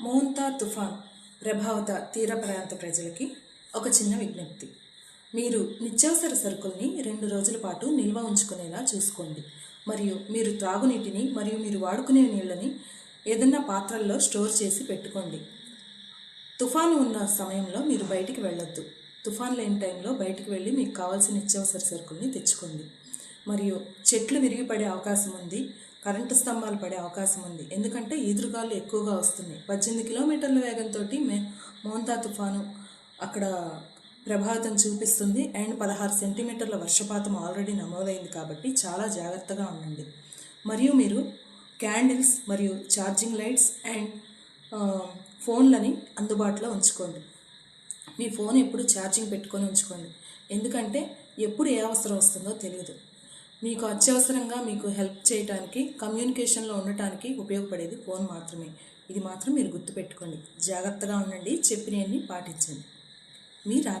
మోంతా తుఫాన్ ప్రభావిత తీర ప్రాంత ప్రజలకి ఒక చిన్న విజ్ఞప్తి. మీరు నిత్యావసర సరుకుల్ని రెండు రోజుల పాటు నిల్వ ఉంచుకునేలా చూసుకోండి. మరియు మీరు త్రాగునీటిని మరియు మీరు వాడుకునే నీళ్ళని ఏదన్నా పాత్రల్లో స్టోర్ చేసి పెట్టుకోండి. తుఫాను ఉన్న సమయంలో మీరు బయటికి వెళ్ళొద్దు. తుఫాన్ లేని టైంలో బయటికి వెళ్ళి మీకు కావాల్సిన నిత్యావసర సరుకుల్ని తెచ్చుకోండి. మరియు చెట్లు విరిగిపడే అవకాశం ఉంది. కరెంటు స్తంభాలు పడే అవకాశం ఉంది. ఎందుకంటే ఈదురుగాలు ఎక్కువగా వస్తున్నాయి. పద్దెనిమిది కిలోమీటర్ల వేగంతో మే మోంతా తుఫాను అక్కడ ప్రభావితం చూపిస్తుంది. అండ్ పదహారు సెంటీమీటర్ల వర్షపాతం ఆల్రెడీ నమోదైంది కాబట్టి చాలా జాగ్రత్తగా ఉండండి. మరియు మీరు క్యాండిల్స్ మరియు ఛార్జింగ్ లైట్స్ అండ్ ఫోన్లని అందుబాటులో ఉంచుకోండి. మీ ఫోన్ ఎప్పుడు ఛార్జింగ్ పెట్టుకొని ఉంచుకోండి. ఎందుకంటే ఎప్పుడు ఏ అవసరం వస్తుందో తెలియదు. మీకు అత్యవసరంగా మీకు హెల్ప్ చేయడానికి కమ్యూనికేషన్లో ఉండటానికి ఉపయోగపడేది ఫోన్ మాత్రమే. ఇది మాత్రం మీరు గుర్తుపెట్టుకోండి. జాగ్రత్తగా ఉండండి. చెప్పినవన్నీ పాటించండి. మీ రా